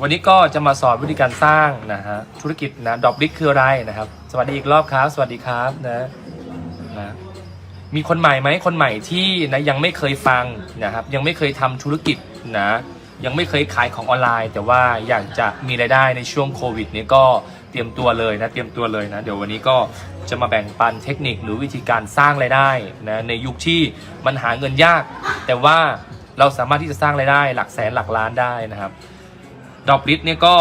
วันนี้ก็จะมาสอนวิธีการสร้างนะฮะธุรกิจนะดอกลิกคืออะไรนะครับ สวัสดีอีกรอบครับสวัสดีครับนะนะมีคนใหม่ไหมคนใหม่ที่นะยังไม่เคยฟังนะครับยังไม่เคยทำธุรกิจนะยังไม่เคยขายของออนไลน์ แต่ว่าอยากจะมีรายได้ในช่วงโควิดนี้ก็เตรียมตัวเลยนะเตรียมตัวเลยนะเดี๋ยววันนี้ก็จะมาแบ่งปันเทคนิคหรือวิธีการสร้างรายได้นะในยุคที่มันหาเงินยาก แต่ว่าเราสามารถที่จะสร้างรายได้ หลักแสนหลักล้านได้นะครับ ดอกลิสเนี่ยก็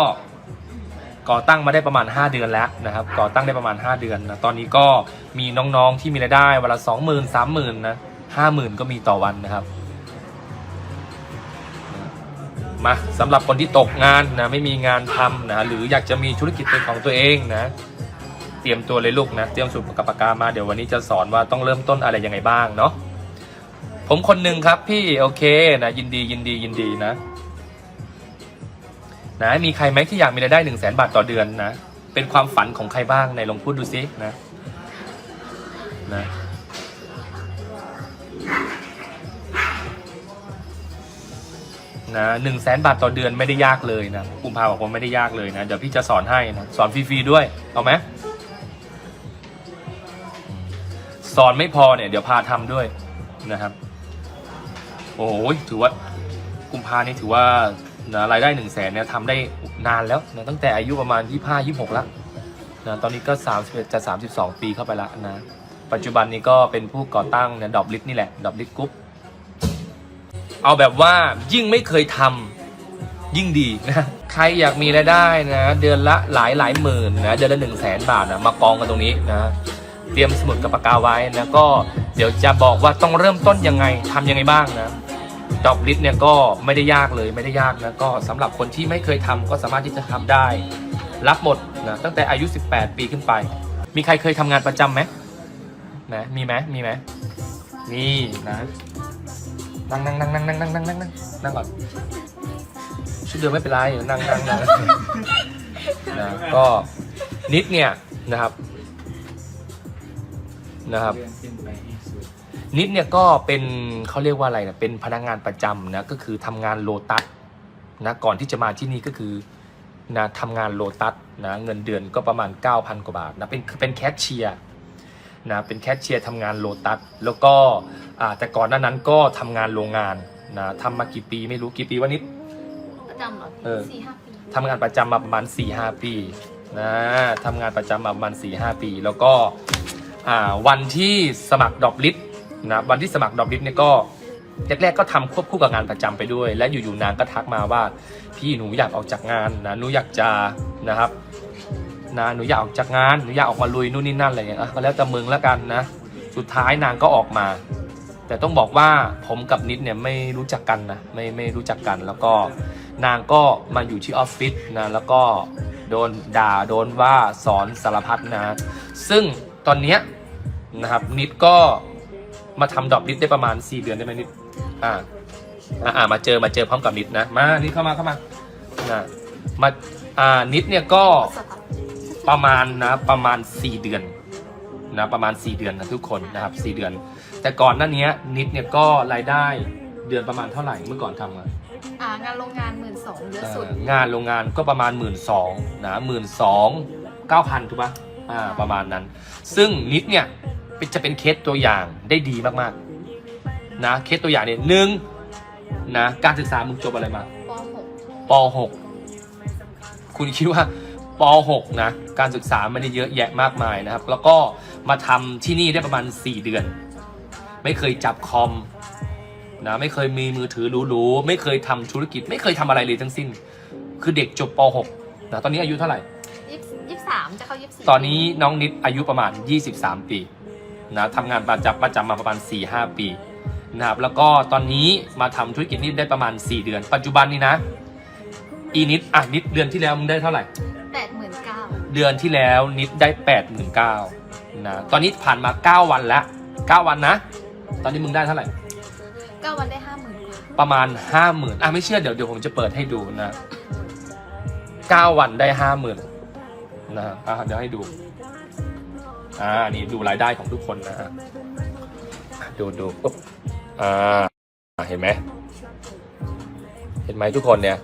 ก่อตั้งมาได้ประมาณ 5 เดือนแล้วนะครับก่อตั้งได้ประมาณ 5 เดือนนะตอนนี้ก็มีน้องๆที่มีรายได้วันละ 20,000 30,000นะ50,000 ก็มีต่อวันนะครับมาสำหรับคนที่ตกงานนะไม่มีงานทำนะหรืออยากจะมีธุรกิจเป็นของตัวเองนะเตรียมตัวเลยลูกนะเตรียมสูตรกับปากกามาเดี๋ยววันนี้จะสอนว่าต้องเริ่มต้นอะไรยังไงบ้างเนาะผมคนหนึ่งครับพี่โอเคนะยินดียินดียินดีนะ นะมีใครไหมที่อยากมีรายได้หนึ่งแสนบาทต่อเดือนนะ เป็นความฝันของใครบ้างในลองพูดดูซินะนะนะหนึ่งแสนบาทต่อเดือนไม่ได้ยากเลยนะกุมภาบอกว่าไม่ได้ยากเลยนะ เดี๋ยวพี่จะสอนให้นะ สอนฟรีๆด้วย เอาไหมสอนไม่พอเนี่ย เดี๋ยวพาทำด้วยนะครับ โอ้โหถือว่ากุมภานี่ถือว่า นะรายได้หนึ่งแสนเนี่ยทำได้นานแล้วนะตั้งแต่อายุประมาณ 25 26แล้วนะตอนนี้ก็ 31จะ 32 ปีเข้าไปแล้วนะ ปัจจุบันนี้ก็เป็นผู้ก่อตั้งเนี่ยดอบลิทนี่แหละดอบลิทกรุ๊ปเอาแบบว่ายิ่งไม่เคยทำยิ่งดีนะใครอยากมีรายได้นะ เดือนละหลายหลายหมื่นนะเดือนละ1 0 0 0 0แสนบาทนะมากองกันตรงนี้นะเตรียมสมุดกับปากกาไว้นะก็เดี๋ยวจะบอกว่าต้องเริ่มต้นยังไงทำยังไงบ้างนะ ดอกลิสเนี่ยก็ไม่ได้ยากเลยไม่ได้ยากนะก็สำหรับคนที่ไม่เคยทำก็สามารถที่จะทำได้ รับหมดนะตั้งแต่อายุ 18 ปีขึ้นไป มีใครเคยทำงานประจำไหมนะมีไหมมีไหมมีนะนั่งนั่งนั่งนั่งนั่งนั่งนั่งนั่งนั่งนั่งก่อนชุดเดิมไม่เป็นไรนั่งนั่งนั่งนะก็นิดเนี่ยนะครับนะครับ นขึ้นไปให้สุดนิดเนี่ยก็เป็นเขาเรียกว่าอะไรนะเป็นพนักงานประจำนะก็คือทำงานโลตัสนะก่อนที่จะมาที่นี่ก็คือนะทำงานโลตัสนะเงินเดือนก็ประมาณ 9,000 กว่าบาทนะเป็นเป็นแคชเชียร์นะเป็นแคชเชียร์ทำงานโลตัสแล้วก็อ่าแต่ก่อนหน้านั้นก็ทำงานโรงงานนะทำมากี่ปีไม่รู้กี่ปีวะนิดประจำเหรอเออสี่ห้าปีทำงานประจำมาประมาณ4-5หปีนะทำงานประจำมาประมาณ4-5หปี แล้วก็อ่าวันที่สมัครดอบลิฟ นะวันที่สมัครดอบลิฟเนี่ยก็แรกๆก็ทำควบคู่กับงานประจำไปด้วย และอยู่ๆนางก็ทักมาว่า พี่หนูอยากออกจากงานนะหนูอยากจะนะครับนะหนูอยากออกจากงานหนูอยากออกมาลุยนู่นนี่นั่นอะไรอย่างเงี้ยก็แล้วแต่มึงแล้วกันนะ สุดท้ายนางก็ออกมา แต่ต้องบอกว่าผมกับนิดเนี่ยไม่รู้จักกันนะไม่ไม่รู้จักกัน แล้วก็นางก็มาอยู่ที่ออฟฟิศนะแล้วก็โดนด่าโดนว่าสอนสารพัดนะ ซึ่งตอนเนี้ยนะครับนิดก็ มาทำดอกนิดได้ประมาณ 4 เดือนได้ไหมนิดอ่าอ่าอ่ามาเจอมาเจอพร้อมกับนิดนะมานิดเข้ามาเข้ามานะมาอ่านิดเนี่ยก็ประมาณนะประมาณ 4 เดือนนะประมาณ 4 เดือนนะทุกคนนะครับ4เดือน แต่ก่อนหน้านี้นิดเนี่ยก็รายได้เดือนประมาณเท่าไหร่เมื่อก่อนทำอะอ่างานโรงงานหมื่นสองเยอะสุดเอ่องานโรงงานก็ประมาณหมื่นสองนะหมื่นสองเก้าพันถูกปะอ่าประมาณนั้น ซึ่งนิดเนี่ยเป็น จะเป็นเคสตัวอย่างได้ดีมากๆนะเคสตัวอย่างเนี่ยหนึ่งนะการศึกษามึงจบอะไรมาปหกป .6 คุณคิดว่าป .6 นะการศึกษาไม่ได้เยอะแยะมากมายนะครับ แล้วก็มาทำที่นี่ได้ประมาณ 4 เดือน ไม่เคยจับคอมนะไม่เคยมีมือถือหรูๆไม่เคยทำธุรกิจ ไม่เคยทำอะไรเลยทั้งสิ้น คือเด็กจบป .6 นะตอนนี้อายุเท่าไหร่ยี่สิบยี่สิบสามจะเข้ายี่สิบสี่ตอนนี้น้องนิดอายุประมาณ 23 ปี นะทำงานประจำประจำมาประมาณ 4-5 ปีนะครับแล้วก็ตอนนี้มาทำธุรกิจนี้ได้ประมาณ 4 เดือน ปัจจุบันนี้นะ อีนิดอะนิดเดือนที่แล้วมึงได้เท่าไหร่แปดหมื่นเก้าเดือนที่แล้วนิดได้8 9 0 0 0นะตอนนี้ผ่านมา 9 วันแล้ว9วันนะ ตอนนี้มึงได้เท่าไหร่เก้าวันได้ห้าหมื่นกว่าประมาณ50,000อะไม่เชื่อเดี๋ยวเดี๋ยวผมจะเปิดให้ดูนะ9วันได้50,000นะอะเดี๋ยวให้ดู อ่านี่ดูรายได้ของทุกคนนะฮะดูดูปุ๊บอ่าเห็นไหมเห็นไหมทุกคนเนี่ย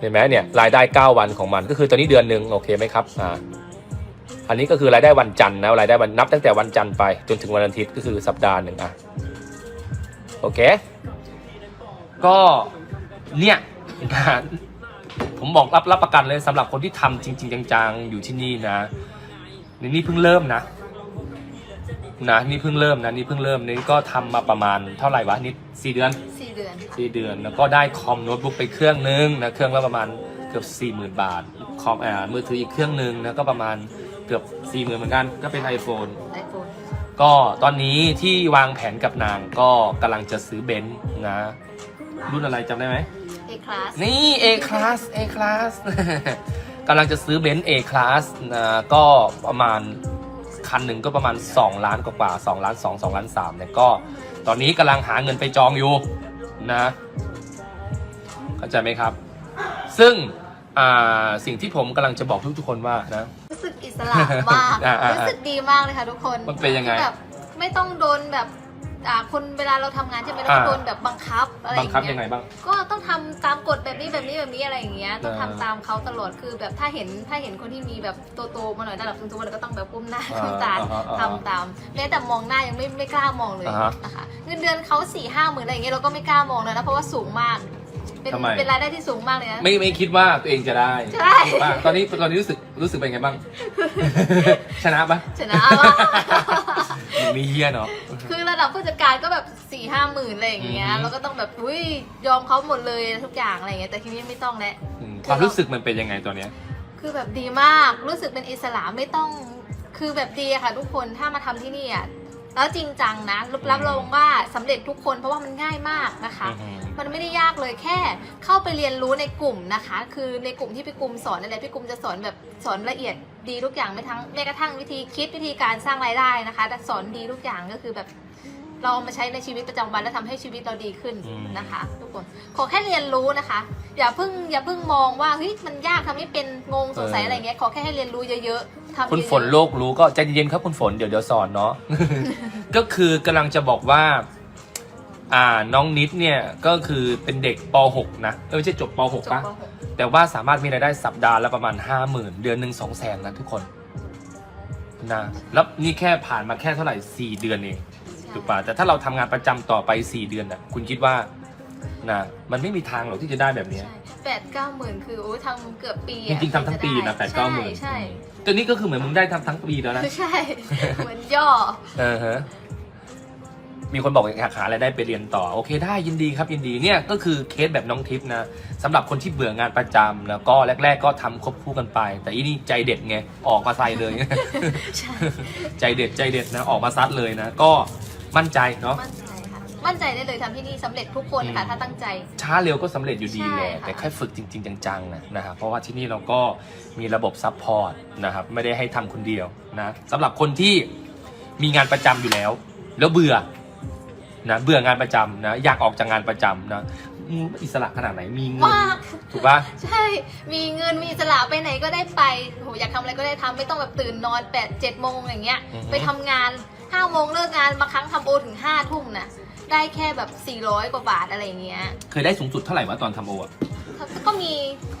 เห็นไหมเนี่ยรายได้ 9 วันของมันก็คือตอนนี้เดือนหนึ่งโอเคไหมครับอ่าอันนี้ก็คือรายได้วันจันทร์นะรายได้วันนับตั้งแต่วันจันทร์ไปจนถึงวันอาทิตย์ก็คือสัปดาห์หนึ่งอะโอเค ก็เนี่ยนผมบอกรับรับประกันเลยสำหรับคนที่ทำจริง ๆ จังๆอยู่ที่นี่นะ นี่นี่เพิ่งเริ่มนะนะนี่เพิ่งเริ่มนะนี่เพิ่งเริ่มนี่ก็ทำมาประมาณเท่าไหร่วะนี่สี่เดือนสี่เดือนค่ะสี่เดือนแล้วก็ได้คอมโน้ตบุ๊กไปเครื่องนึงนะเครื่องละประมาณเกือบ4 0,000บาทคอมอ่ามือถืออีกเครื่องนึงนะก็ประมาณเกือบ4 0,000เหมือนกัน ก็เป็น iPhone ไอโฟนก็ตอนนี้ที่วางแผนกับนางก็กำลังจะซื้อเบนซ์นะ รุ่นอะไรจำได้ไหมเอคลาสนี่ A class A class กำลังจะซื้อเบนซ์ A class นะก็ประมาณคันหนึ่งก็ประมาณ 2 ล้านกว่าๆ2ล้าน2 2ล้าน3เนี่ยก็ ตอนนี้กำลังหาเงินไปจองอยู่นะเข้าใจไหมครับ ซึ่งอ่าสิ่งที่ผมกำลังจะบอกทุกๆคนว่านะรู้สึกอิสระมากอ่าอ่าอ่ารู้สึกดีมากเลยค่ะทุกคนมันเป็นยังไงแบบไม่ต้องโดนแบบ อ่าคนเวลาเราทำงานใช่ไหมเราก็อ่า โดนแบบบังคับอะไรอบังย่างคับเงี้ยังไงยบ้าง ก็ต้องทำตามกฎแบบนี้แบบนี้แบบนี้อะไรอย่างเงี้ยต้องอ่าทำตามเขาตลอดคือแบบถ้าเห็นถ้าเห็นคนที่มีแบบโตๆมาหน่อยระดับสูงๆเราก็ต้องแบบก้มหน้าอ่าก้มตาอ่าอ่าทำตามแม้แต่มองหน้ายังไม่ไม่กล้ามองเลยอ่าฮะนะคะเงินเดือนเขาสี่ห้าหมื่นอะไรอย่างเงี้ยเราก็ไม่กล้ามองเลยนะเพราะว่าสูงมาก เป็นทำไม เป็นรายได้ที่สูงมากเลยนะ ไม่ไม่คิดว่าตัวเองจะได้ใช่ถูกป่ะตอนนี้ตอนนี้รู้สึกรู้สึกเป็นไงบ้าง ชนะปะ ชนะว่า มีเฮียเนาะ คือระดับผู้จัดการก็แบบสี่ห้าหมื่นอะไรอย่างเงี้ยอือฮึเราก็ต้องแบบอุ้ยยอมเขาหมดเลยทุกอย่างอะไรอย่างเงี้ยแต่ทีนี้ไม่ต้องแล้ว อืมความรู้สึกมันเป็นยังไงตัวเนี้ย คือแบบดีมากรู้สึกเป็นอิสระไม่ต้องคือแบบดีอะค่ะ ทุกคนถ้ามาทำที่นี่อะ แล้วจริงจังนะรับรับรองว่าสำเร็จทุกคนเพราะว่ามันง่ายมากนะคะอือหือมันไม่ได้ยากเลยแค่เข้าไปเรียนรู้ในกลุ่มนะคะ คือในกลุ่มที่พี่กลุ่มสอนอะไรพี่กลุ่มจะสอนแบบสอนละเอียดดีทุกอย่างไม่ทั้งแม้กระทั่งวิธีคิดวิธีการสร้างรายได้นะคะแต่สอนดีทุกอย่างก็คือแบบเราเอามาใช้ในชีวิตประจำวันแล้วทำให้ชีวิตเราดีขึ้นอืมนะคะ ทุกคนขอแค่เรียนรู้นะคะ อย่าเพิ่งอย่าเพิ่งมองว่าเฮ้ยมันยากทำให้เป็นงงสงสัยอะไรเงี้ยขอแค่ให้เรียนรู้เยอะๆ ทำเยอะๆคุณฝนโลกรู้ก็ใจเย็นๆครับคุณฝนเดี๋ยวเดี๋ยวสอนเนาะ ก็คือกำลังจะบอกว่า อ่าน้องนิดเนี่ยก็คือเป็นเด็กป .6 นะเออไม่ใช่จบปจ .6 บปะปหกแต่ว่าสามารถมีรายได้สัปดาห์ละประมาณ 5 0,000 เดือนหนึ่งสองแสนนะทุกคนนะแล้วนี่แค่ผ่านมาแค่เท่าไหร่ 4 เดือนเองถูกป่ะแต่ถ้าเราทำงานประจำต่อไป 4 เดือนน่ะคุณคิดว่านะมันไม่มีทางหรอกที่จะได้แบบเนี้ยใช่แปดเก้าหมื่นคือโอ้ยทำเกือบปีจริงๆทำทั้งปีนะแปดเก้าหมื่น ใช่ ตัวนี้ก็คือเหมือนมึงได้ทำทั้งปีแล้วนะใช่ใช่ เหมือนย่อ เออฮะมีคนบอกอยากหาอะไรายได้ไปเรียนต่อ โอเคได้ยินดีครับยินดีเนี่ยก็คือเคสแบบน้องทิพย์นะสำหรับคนที่เบื่องานประจำแล้วก็แรก ๆ ก็ทำควบคู่กันไป แต่อีนี่ใจเด็ดไงออกมาใส่เลย ใช่ ใจเด็ดใจเด็ดนะออกมาซัดเลยนะ ก็มั่นใจเนาะ มั่นใจค่ะ มั่นใจได้เลยทำที่นี่สำเร็จทุกคนค่ะ อืม ถ้าตั้งใจ ช้าเร็วก็สำเร็จอยู่ดีแหละใช่ค่ะ แต่แค่ฝึกจริง ๆ จังๆนะนะครับเพราะว่าที่นี่เราก็มีระบบซัพพอร์ตนะครับไม่ได้ให้ทำคนเดียวนะสำหรับคนที่มีงานประจำอยู่แล้ว แล้วเบื่อนะเบื่องานประจำนะอยากออกจากงานประจำนะอืมอิสระขนาดไหนมีเงินมาก ถูกปะ ใช่ มีเงินมีอิสระไปไหนก็ได้ไปโหอยากทำอะไรก็ได้ทำไม่ต้องแบบตื่นนอน8ปดเจ็ดโมงอย่างเงี้ยไปทำงาน5้าโมงเลิกงานบางครั้งทำโอถึง5้าทุ่มน่ะ ได้แค่แบบ 400 กว่าบาทอะไรอย่างเงี้ย เคยได้สูงสุดเท่าไหร่วะตอนทำโออะก็มี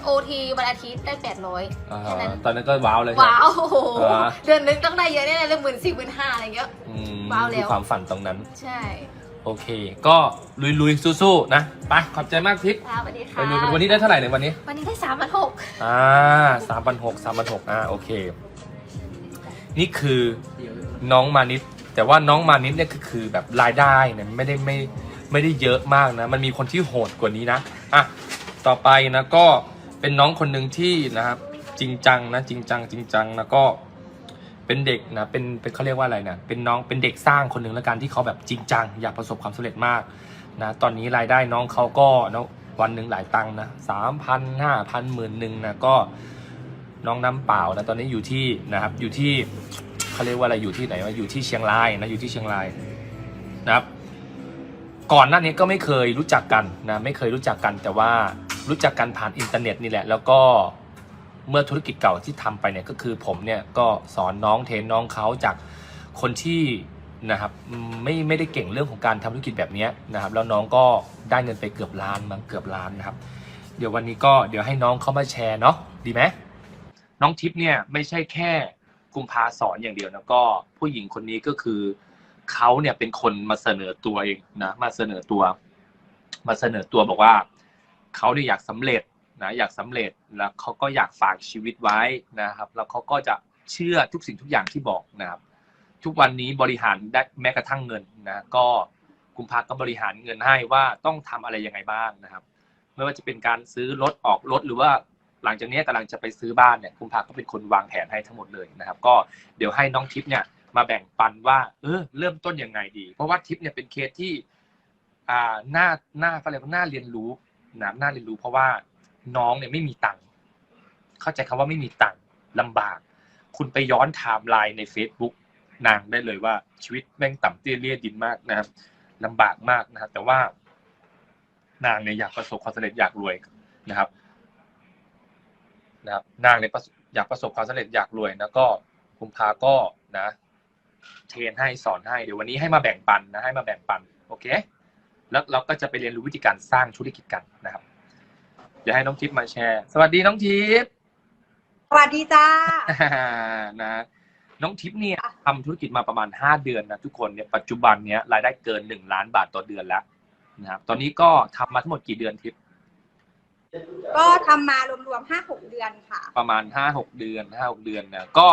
โอทีวันอาทิตย์ได้ 800อ่าแค่นั้นตอนนั้นก็ว้าวเลยใช่ไหมว้าวโอ้โหอ่าเดือนนึงต้องได้เยอะแน่ๆเลยหมื่นสี่หมื่นห้าอะไรเงี้ยอืมว้าวแล้วคือความฝันตรงนั้น ใช่ โอเค ก็ลุยๆสู้ๆนะไปขอบใจมากทิพย์ค่ะสวัสดีไปค่ะลุยวันนี้ได้เท่าไหร่เนี่ยวันนี้ วันนี้ได้สามพันหกอ่าสามพันหกสามพันหกอ่าโอเค นี่คือน้องมานิด แต่ว่าน้องมานิดเนี่ยคือแบบรายได้เนี่ยไม่ได้ไม่ไม่ได้เยอะมากนะ มันมีคนที่โหดกว่านี้นะอะต่อไปนะก็เป็นน้องคนหนึ่งที่นะครับจริงจังนะจริงจังจริงจังแล้วก็เป็นเด็กนะเป็นเป็นเขาเรียกว่าอะไรนะเป็นน้องเป็นเด็กสร้างคนหนึ่งแล้วกันที่เขาแบบจริงจัง อยากประสบความสำเร็จมากนะตอนนี้รายได้น้องเขาก็นะวันหนึ่งหลายตังค์นะสามพันห้าพันหมื่นหนึ่งนะก็น้องน้ำเปล่านะตอนนี้อยู่ที่นะครับอยู่ที่ เขาเรียกว่าอะไรอยู่ที่ไหนวะอยู่ที่เชียงรายนะอยู่ที่เชียงรายนะครับ ก่อนหน้านี้ก็ไม่เคยรู้จักกันนะไม่เคยรู้จักกัน แต่ว่ารู้จักกันผ่านอินเทอร์เน็ตนี่แหละ แล้วก็เมื่อธุรกิจเก่าที่ทำไปเนี่ยก็คือผมเนี่ยก็สอนน้องเทนน้องเขาจากคนที่นะครับไม่ไม่ได้เก่งเรื่องของการทำธุรกิจแบบนี้นะครับ แล้วน้องก็ได้เงินไปเกือบล้านมั้งเกือบล้านนะครับ เดี๋ยววันนี้ก็เดี๋ยวให้น้องเขามาแชร์เนาะดีไหมน้องทิพย์เนี่ยไม่ใช่แค่ กุมภาสอนอย่างเดียวนะก็ผู้หญิงคนนี้ก็คือเขาเนี่ยเป็นคนมาเสนอตัวเองนะมาเสนอตัว มาเสนอตัวบอกว่าเขาเนี่ยอยากสำเร็จนะอยากสำเร็จแล้วเขาก็อยากฝากชีวิตไว้นะครับ แล้วเขาก็จะเชื่อทุกสิ่งทุกอย่างที่บอกนะครับ ทุกวันนี้บริหารได้แม้กระทั่งเงินนะก็กุมภาก็บริหารเงินให้ว่าต้องทำอะไรยังไงบ้างนะครับ ไม่ว่าจะเป็นการซื้อรถออกรถหรือว่า หลังจากนี้กำลังจะไปซื้อบ้านเนี่ยกุมภาก็เป็นคนวางแผนให้ทั้งหมดเลยนะครับ ก็เดี๋ยวให้น้องทิพย์เนี่ยมาแบ่งปันว่า เออเริ่มต้นยังไงดี เพราะว่าทิพย์เนี่ยเป็นเคสที่อ่าหน้าหน้าเขาเรียกว่าหน้าเรียนรู้นะหน้าเรียนรู้ เพราะว่าน้องเนี่ยไม่มีตังค์เข้าใจคำว่าไม่มีตังค์ลำบาก คุณไปย้อนไทม์ไลน์ใน Facebook นางได้เลยว่า ชีวิตแม่งต่ำเตี้ยเลี่ยดินมากนะครับลำบากมากนะครับแต่ว่านางเนี่ยอยากประสบความสำเร็จอยากรวยนะครับ นะครับนางเนี่ยประสอยากประสบความสำเร็จอยากรวยนะก็คุมพาก็นะ เทรนให้สอนให้เดี๋ยววันนี้ให้มาแบ่งปันนะให้มาแบ่งปันโอเค แล้วเราก็จะไปเรียนรู้วิธีการสร้างธุรกิจกันนะครับเดี๋ยวให้น้องทิพย์มาแชร์ สวัสดีน้องทิพย์สวัสดีจ้านะ น้องทิพย์เนี่ยทำธุรกิจมาประมาณ 5 เดือนนะทุกคนเนี่ยปัจจุบันเนี้ยรายได้เกิน 1 ล้านบาทต่อเดือนแล้วนะครับ ตอนนี้ก็ทำมาทั้งหมดกี่เดือนทิพย์ ก็ทำมารวมๆห้าหกเดือนค่ะ ประมาณ5 6เดือน5 6เดือนนะก็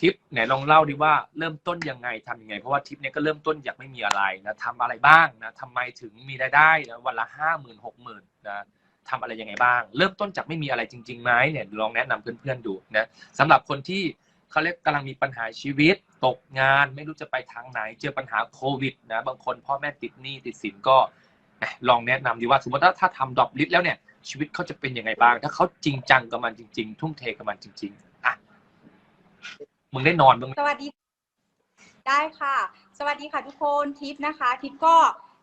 ทิปไหนลองเล่าดิว่าเริ่มต้นยังไงทำยังไง เพราะว่าทิปเนี่ยก็เริ่มต้นอยากไม่มีอะไรนะทำอะไรบ้างนะทำไมถึงมีรายได้นะวันละห้าหมื่นหกหมื่นนะทำอะไรยังไงบ้าง เริ่มต้นจากไม่มีอะไรจริงๆไหมเนี่ยลองแนะนำเพื่อนๆดูนะสำหรับคนที่เขาเรียกกำลังมีปัญหาชีวิต ตกงานไม่รู้จะไปทางไหน เจอปัญหาโควิดนะบางคนพ่อแม่ติดหนี้ติดสินก็ ลองแนะนำดีว่าสมมติว่าถ้าทำดรอปลิสแล้วเนี่ย ชีวิตเขาจะเป็นยังไงบ้าง ถ้าเขาจริงจังกับมันจริง ๆ ทุ่มเทกับมันจริง ๆอะมึงได้นอนบ้างไหมสวัสดี ได้ค่ะ สวัสดีค่ะทุกคนทิปนะคะ ทิปก็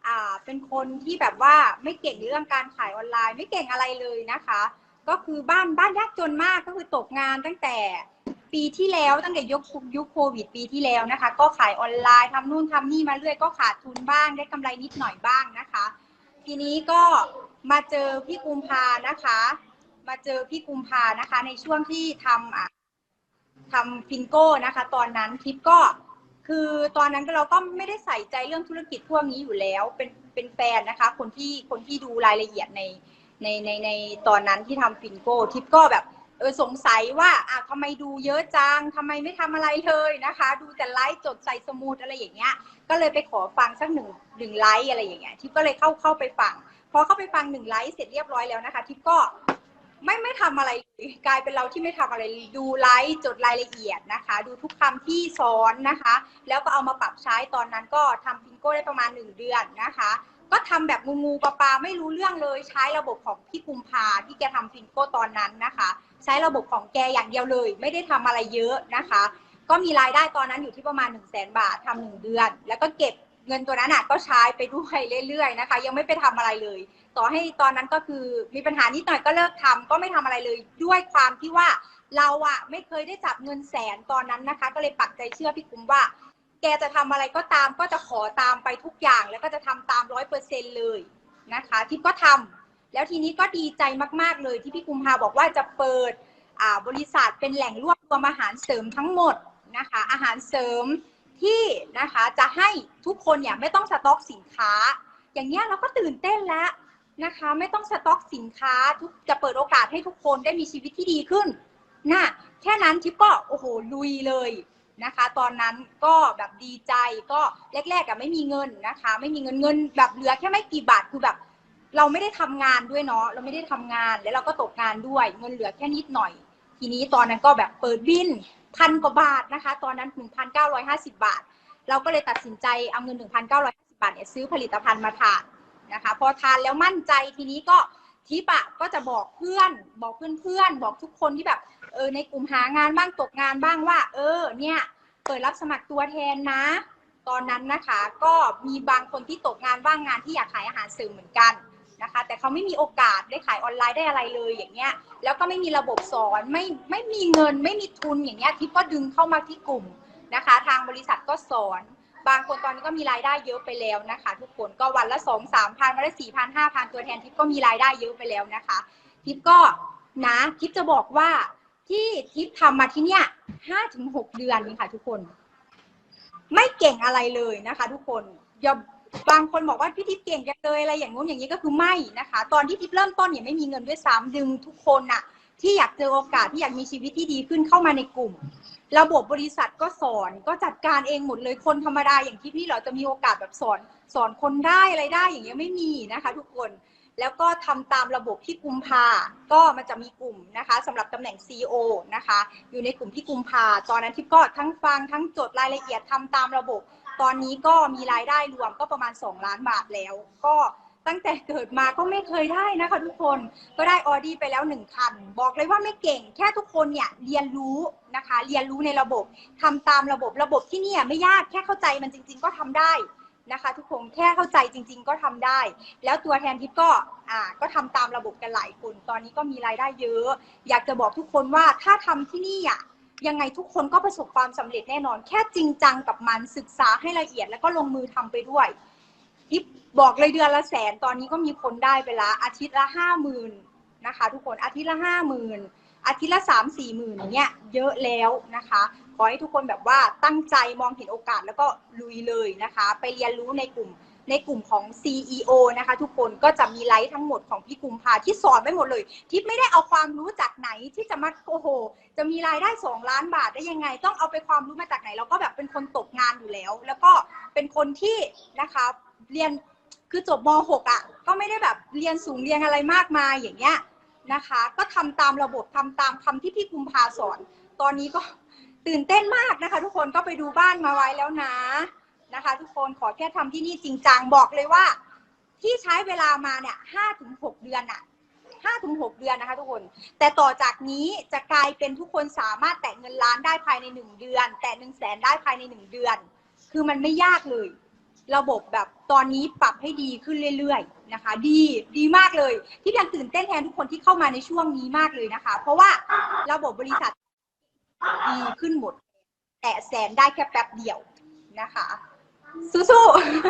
อ่าเป็นคนที่แบบว่าไม่เก่งเรื่องการขายออนไลน์ ไม่เก่งอะไรเลยนะคะ ก็คือบ้านบ้านยากจนมากก็คือตกงานตั้งแต่ปีที่แล้วตั้งแต่ยุคยุคโควิดปีที่แล้วนะคะ ก็ขายออนไลน์ทำนู่นทำนี่มาเรื่อยก็ขาดทุนบ้างได้กำไรนิดหน่อยบ้างนะคะ ทีนี้ก็ มาเจอพี่กุมภานะคะ มาเจอพี่กุมภานะคะ ในช่วงที่ทำอะทำฟินโก้นะคะ ตอนนั้นทิปก็คือตอนนั้นเราก็ไม่ได้ใส่ใจเรื่องธุรกิจพวกนี้อยู่แล้ว เป็นเป็นแฟนนะคะ คนที่คนที่ดูรายละเอียดในในในในตอนนั้นที่ทำฟินโก้ทิปก็แบบเออสงสัยว่าอะทำไมดูเยอะจังทำไมไม่ทำอะไรเลยนะคะ ดูแต่ไลฟ์จดใส่สมุดอะไรอย่างเงี้ย ก็เลยไปขอฟังสักหนึ่งหนึ่งไลฟ์อะไรอย่างเงี้ยทิปก็เลยเข้าเข้าไปฟัง พอเข้าไปฟังหนึ่งไลฟ์เสร็จเรียบร้อยแล้วนะคะทิปก็ไม่ไม่ทำอะไรเลยกลายเป็นเราที่ไม่ทำอะไรดูไลฟ์จดรายละเอียดนะคะ ดูทุกคำที่สอนนะคะ แล้วก็เอามาปรับใช้ตอนนั้นก็ทำฟิงโก้ได้ประมาณหนึ่งเดือนนะคะ ก็ทำแบบงูงูปลาปลาไม่รู้เรื่องเลยใช้ระบบของพี่กุมภาที่แกทำฟิงโก้ตอนนั้นนะคะ ใช้ระบบของแกอย่างเดียวเลย ไม่ได้ทำอะไรเยอะนะคะ ก็มีรายได้ตอนนั้นอยู่ที่ประมาณ1นึ่งแสนบาททำหนึ่งเดือน แล้วก็เก็บ เงินตัวนั้นอะก็ใช้ไปด้วยเรื่อยๆนะคะ ยังไม่ไปทำอะไรเลย ต่อให้ตอนนั้นก็คือมีปัญหานิดหน่อยก็เลิกทำก็ไม่ทำอะไรเลย ด้วยความที่ว่าเราอะไม่เคยได้จับเงินแสนตอนนั้นนะคะ ก็เลยปักใจเชื่อพี่กุ้มว่า แกจะทำอะไรก็ตามก็จะขอตามไปทุกอย่าง แล้วก็จะทำตามร้อยเปอร์เซ็นเลยนะคะทิพย์ก็ทำแล้วทีนี้ก็ดีใจมากๆเลยที่พี่กุมภาบอกว่าจะเปิดบริษัทเป็นแหล่งรวบรวมอาหารเสริมทั้งหมดนะคะ อาหารเสริม ที่นะคะจะให้ทุกคนเนี่ยไม่ต้องสต็อกสินค้า อย่างเงี้ยเราก็ตื่นเต้นแล้วนะคะ ไม่ต้องสต็อกสินค้าทุกจะเปิดโอกาสให้ทุกคนได้มีชีวิตที่ดีขึ้นนะแค่นั้นทิปก็โอ้โหลุยเลยนะคะ ตอนนั้นก็แบบดีใจก็แรกๆอะไม่มีเงินนะคะ ไม่มีเงินเงินแบบเหลือแค่ไม่กี่บาทคือแบบ เราไม่ได้ทำงานด้วยเนาะเราไม่ได้ทำงานแล้วเราก็ตกงานด้วย เงินเหลือแค่นิดหน่อย ทีนี้ตอนนั้นก็แบบเปิดบิน พันกว่าบาทนะคะ ตอนนั้น 1,950 บาท เราก็เลยตัดสินใจเอาเงิน 1,950 บาทเนี่ยซื้อผลิตภัณฑ์มาทานนะคะ พอทานแล้วมั่นใจทีนี้ก็ทิปะก็จะบอกเพื่อน บอกเพื่อนๆ บอกทุกคนที่แบบเออในกลุ่มหางานบ้างตกงานบ้างว่า เออเนี่ยเปิดรับสมัครตัวแทนนะ ตอนนั้นนะคะ ก็มีบางคนที่ตกงานว่างงานที่อยากขายอาหารเสริมเหมือนกัน นะคะ แต่เขาไม่มีโอกาสได้ขายออนไลน์ได้อะไรเลยอย่างเงี้ย แล้วก็ไม่มีระบบสอนไม่ไม่มีเงินไม่มีทุนอย่างเงี้ยทิปก็ดึงเข้ามาที่กลุ่มนะคะ ทางบริษัทก็สอน บางคนตอนนี้ก็มีรายได้เยอะไปแล้วนะคะ ทุกคนก็วันละสองสามพันวันละสี่พันห้าพันตัวแทนทิปก็มีรายได้เยอะไปแล้วนะคะ ทิปก็นะทิปจะบอกว่าที่ทิปทำมาที่เนี่ยห้าถึงหกเดือนนี่ค่ะ ทุกคน ไม่เก่งอะไรเลยนะคะ ทุกคนอย่า บางคนบอกว่าพี่ทิพย์เก่งจังเลยอะไรอย่างงู้นอย่างนี้ก็คือไม่นะคะ ตอนที่ทิพย์เริ่มต้นเนี่ยไม่มีเงินด้วยซ้ำดึงทุกคนน่ะ ที่อยากเจอโอกาสที่อยากมีชีวิตที่ดีขึ้นเข้ามาในกลุ่ม ระบบบริษัทก็สอนก็จัดการเองหมดเลยคนธรรมดาอย่างที่พี่เราจะมีโอกาสแบบสอน สอนคนได้อะไรได้อย่างเงี้ยไม่มีนะคะ ทุกคนแล้วก็ทำตามระบบที่กุมภา ก็มันจะมีกลุ่มนะคะสำหรับตำแหน่ง CEO นะคะ อยู่ในกลุ่มที่กุมภา ตอนนั้นทิพย์ก็ทั้งฟังทั้งจดรายละเอียดทำตามระบบ ตอนนี้ก็มีรายได้รวมก็ประมาณ 2 ล้านบาทแล้ว ก็ตั้งแต่เกิดมาก็ไม่เคยได้นะคะทุกคนก็ได้ออดี้ไปแล้วหนึ่งคัน บอกเลยว่าไม่เก่ง แค่ทุกคนเนี่ยเรียนรู้นะคะ เรียนรู้ในระบบทำตามระบบระบบที่เนี่ยไม่ยากแค่เข้าใจมันจริง ๆ ก็ทำได้นะคะ ทุกคนแค่เข้าใจจริง ๆ ก็ทำได้ แล้วตัวแทนทิพย์ก็อ่าก็ทำตามระบบกันหลายคน ตอนนี้ก็มีรายได้เยอะ อยากจะบอกทุกคนว่าถ้าทำที่นี่อะ ยังไงทุกคนก็ประสบความสำเร็จแน่นอน แค่จริงจังกับมันศึกษาให้ละเอียดแล้วก็ลงมือทำไปด้วยทิปบอกเลยเดือนละแสนตอนนี้ก็มีคนได้ไปละอาทิตย์ละห้าหมื่นนะคะ ทุกคนอาทิตย์ละห้าหมื่นอาทิตย์ละสามสี่หมื่นอย่างเงี้ยเยอะแล้วนะคะขอให้ทุกคนแบบว่าตั้งใจมองเห็นโอกาสแล้วก็ลุยเลยนะคะ ไปเรียนรู้ในกลุ่ม ในกลุ่มของ CEO นะคะ ทุกคนก็จะมีไลฟ์ทั้งหมดของพี่กุมภาที่สอนไว้หมดเลย ทิปไม่ได้เอาความรู้จากไหนที่จะมาโอ้โห จะมีรายได้ 2 ล้านบาทได้ยังไง ต้องเอาไปความรู้มาจากไหน เราก็แบบเป็นคนตกงานอยู่แล้ว แล้วก็เป็นคนที่นะคะเรียนคือจบม .6 อะก็ไม่ได้แบบเรียนสูงเรียนอะไรมากมายอย่างเงี้ยนะคะ ก็ทำตามระบบทำตามคำที่พี่กุมภาสอน ตอนนี้ก็ตื่นเต้นมากนะคะ ทุกคนก็ไปดูบ้านมาไว้แล้วนะ นะคะ ทุกคนขอแค่ทำที่นี่จริงจังบอกเลยว่า ที่ใช้เวลามาเนี่ยห้าถึงหกเดือนอะห้าถึงหกเดือนนะคะ ทุกคน แต่ต่อจากนี้จะกลายเป็นทุกคนสามารถแตะเงินล้านได้ภายในหนึ่งเดือน แตะหนึ่งแสนได้ภายในหนึ่งเดือน คือมันไม่ยากเลย ระบบแบบตอนนี้ปรับให้ดีขึ้นเรื่อยๆนะคะ ดีดีมากเลย ที่ยังตื่นเต้นแทนทุกคนที่เข้ามาในช่วงนี้มากเลยนะคะ เพราะว่าระบบบริษัทดีขึ้นหมด แตะแสนได้แค่แป๊บเดียวนะคะ สู้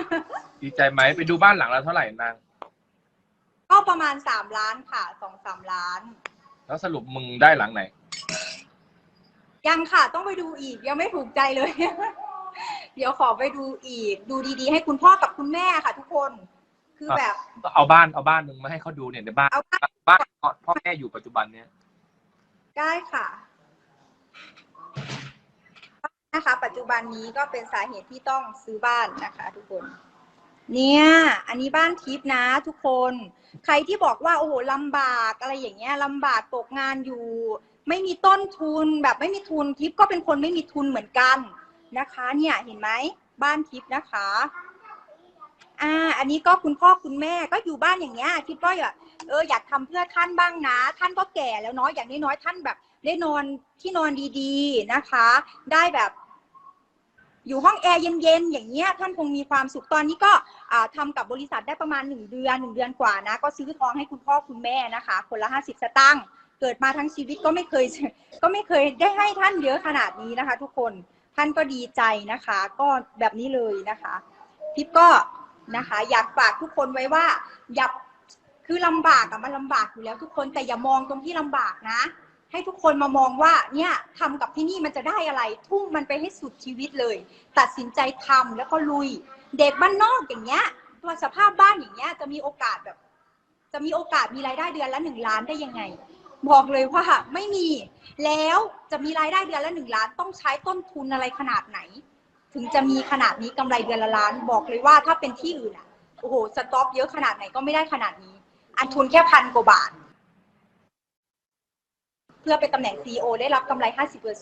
ๆดีใจไหมไปดูบ้านหลังละเท่าไหร่นางก็ประมาณสามล้านค่ะสองสามล้าน แล้วสรุปมึงได้หลังไหน ยังค่ะต้องไปดูอีกยังไม่ถูกใจเลย เดี๋ยวขอไปดูอีก ดูดีๆ ให้คุณพ่อกับคุณแม่ค่ะ ทุกคน คือแบบก็เอาบ้านเอาบ้านมึงมาให้เขาดูเนี่ยเดี๋ยวบ้านเอาบ้านบ้านพ่อแม่อยู่ปัจจุบันเนี่ย ได้ค่ะ นะคะ ปัจจุบันนี้ก็เป็นสาเหตุที่ต้องซื้อบ้านนะคะ ทุกคน เนี่ย อันนี้บ้านทิพย์นะทุกคน ใครที่บอกว่าโอ้โหลำบากอะไรอย่างเงี้ยลำบากตกงานอยู่ ไม่มีต้นทุนแบบไม่มีทุนทิพย์ก็เป็นคนไม่มีทุนเหมือนกันนะคะ เนี่ยเห็นไหมบ้านทิพย์นะคะอ่า อันนี้ก็คุณพ่อคุณแม่ก็อยู่บ้านอย่างเงี้ยทิพย์ก็อยากเอออยากทำเพื่อท่านบ้างนะ ท่านก็แก่แล้วเนาะอย่างน้อยๆท่านแบบ ได้นอนที่นอนดีๆนะคะ ได้แบบอยู่ห้องแอร์เย็นๆ อย่างเงี้ยท่านคงมีความสุขตอนนี้ก็อ่าทำกับบริษัทได้ประมาณหนึ่งเดือนหนึ่งเดือนกว่านะ ก็ซื้อทองให้คุณพ่อคุณแม่นะคะ คนละห้าสิบสตางค์เกิดมาทั้งชีวิตก็ไม่เคยก็ไม่เคยได้ให้ท่านเยอะขนาดนี้นะคะ ทุกคนท่านก็ดีใจนะคะ ก็แบบนี้เลยนะคะทิปก็นะคะ อยากฝากทุกคนไว้ว่าอย่าคือลำบากอะมันลำบากอยู่แล้วทุกคนแต่อย่ามองตรงที่ลำบากนะ ให้ทุกคนมามองว่าเนี่ยทำกับที่นี่มันจะได้อะไร ทุ่มมันไปให้สุดชีวิตเลย ตัดสินใจทำแล้วก็ลุย เด็กบ้านนอกอย่างเงี้ย ตัวสภาพบ้านอย่างเงี้ยจะมีโอกาสแบบ จะมีโอกาสมีรายได้เดือนละหนึ่งล้านได้ยังไง บอกเลยว่าไม่มี แล้วจะมีรายได้เดือนละหนึ่งล้าน ต้องใช้ต้นทุนอะไรขนาดไหน ถึงจะมีขนาดนี้กำไรเดือนละล้าน บอกเลยว่าถ้าเป็นที่อื่นอะโอ้โหสต็อกเยอะขนาดไหนก็ไม่ได้ขนาดนี้อันทุนแค่พันกว่าบาท พื่อเป็นตำแหน่ง CEO ได้รับกำไร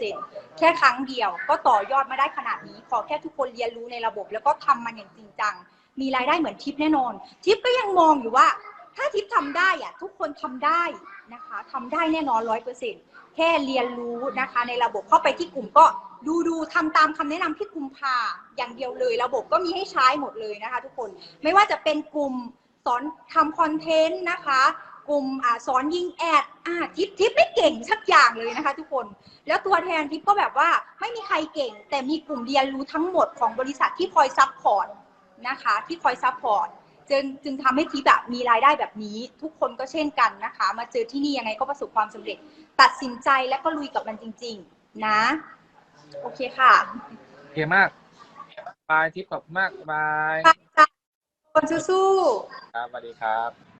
50%แค่ครั้งเดียวก็ต่อยอดมาได้ขนาดนี้ ขอแค่ทุกคนเรียนรู้ในระบบ แล้วก็ทำมันอย่างจริงจัง มีรายได้เหมือนทิปแน่นอน ทิปก็ยังมองอยู่ว่า ถ้าทิปทำได้อะทุกคนทำได้นะคะทำได้แน่นอนร้อยเปอร์เซ็นแค่เรียนรู้นะคะในระบบเข้าไปที่กลุ่มก็ดูดูทำตามคำแนะนำที่กลุ่มพาอย่างเดียวเลย ระบบก็มีให้ใช้หมดเลยนะคะ ทุกคนไม่ว่าจะเป็นกลุ่มสอนทำคอนเทนต์นะคะ กลุ่มอาสอนยิงแอดอ่าทิปทิปไม่เก่งสักอย่างเลยนะคะ ทุกคน แล้วตัวแทนทิปก็แบบว่าไม่มีใครเก่ง แต่มีกลุ่มเรียนรู้ทั้งหมดของบริษัทที่คอยซัพพอร์ตนะคะ ที่คอยซัพพอร์ตจึงจึงทำให้ทิปแบบมีรายได้แบบนี้ ทุกคนก็เช่นกันนะคะ มาเจอที่นี่ยังไงก็ประสบความสำเร็จ ตัดสินใจแล้วก็ลุยกับมันจริง ๆ นะ โอเคค่ะโอเคมากบายทิปขอบคุณมากบายคนสู้ๆ ครับสวัสดีครับ